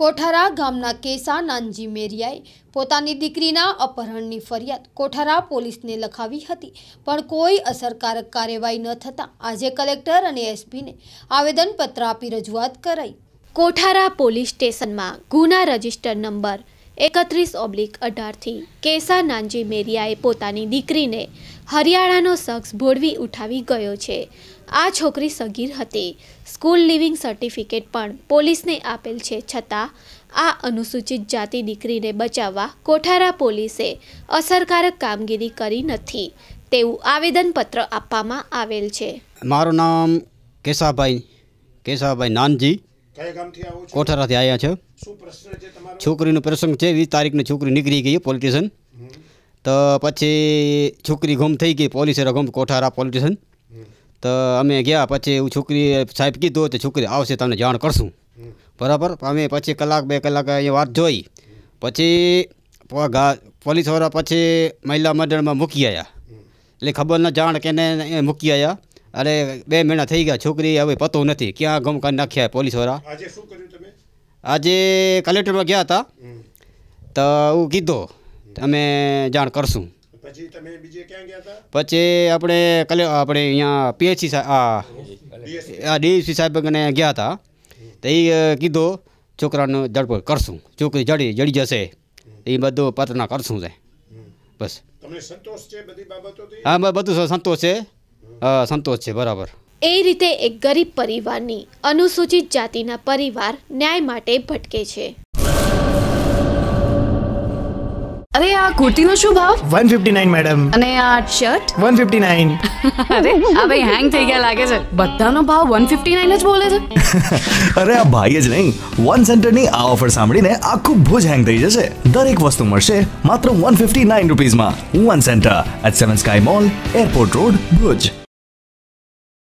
કોઠારા ગામના કેસા નાનજી મેરિયાએ પોતાની દીકરીના અપહરણની ફરિયાદ કોઠારા પોલીસને લખાવી હતી. પણ કોઈ અસરકારક કાર્યવાહી ન થતાં આજે કલેક્ટર અને એસપીને આવેદનપત્ર આપી રજૂઆત કરાઈ. કોઠારા પોલીસ સ્ટેશનમાં ગુના રજિસ્ટર નંબર એકત્રીસ ઓબ્લિક અઢારથી. કેસા નાનજી મેરિયાએ પોતાની દીકરીને હરિયાણાનો શખ્સ ભોળવી ઉઠાવી ગયો છે. આ છોકરી સગીર હતી. સ્કૂલ લિવિંગ સર્ટિફિકેટ પણ પોલીસને આપેલ છે. છતાં આ અનુસૂચિત જાતિ દીકરીને બચાવવા કોઠારા પોલીસે અસરકારક કામગીરી કરી નથી. તેવું આવેદનપત્ર આપવામાં આવેલ છે. મારું નામ કેશાભાઈ કેશાભાઈ નાનજી. કયા ગામથી આવો છો. કોઠારાથી આવ્યા છે? શું પ્રશ્ન છે તમારો? છોકરીનો પ્રસંગ છે વીસ તારીખની છોકરી નીકળી ગઈ પોલિટિશિયન. તો પછી છોકરી ગુમ થઈ ગઈ પોલીસે ગુમ કોઠારા પોલિટિશિયન. તો અમે ગયા પછી એવું છોકરી સાહેબ કીધું તો છોકરી આવશે તમને જાણ કરશું. બરાબર? અમે પછી કલાક બે કલાક અહીંયા વાત જોઈ. પછી પોલીસવાળા પછી મહિલા મંડળમાં મૂકી આવ્યા એટલે ખબર ન જાણ કે મૂકી આવ્યા અરે બે મહિના થઈ ગયા છોકરી હવે પતો નથી. ક્યાં ગમ કરી નાખ્યા પોલીસવાળા આજે શું કર્યું તમે? આજે કલેક્ટરમાં ગયા હતા. તો હું કીધો અમે જાણ કરશું. પછી આપણે કલે આપણે અહીંયા પીએચસી આ સાહેબ ગયા હતા. તો એ કીધો છોકરાનો ધરપકડ કરશું. છોકરી જડી જડી જશે. એ બધું પતના કરશું છે. બસ. હા બધું સંતોષ છે. સંતોષ છે બરાબર. એ રીતે એક ગરીબ પરિવારની અનુસૂચિત જાતિના પરિવાર ન્યાય માટે ભટકે છે. અરે આ કુર્તીનો શું ભાવ? One fifty nine madam. અને આ શર્ટ? One fifty nine. અરે આ ભાઈ હેંગ થઈ ગયા લાગે છે. બધાનો ભાવ વન ફિફ્ટી નાઇન જ બોલે છે. અરે આ ભાઈ જ નહીં. વન સેન્ટરની આ ઓફર સાંભળીને આખું ભુજ હેંગ થઈ જશે. દરેક વસ્તુ મળશે માત્ર one fifty nine રૂપીઝમાં. One centre at Seven Sky Mall Airport Road Bhuj.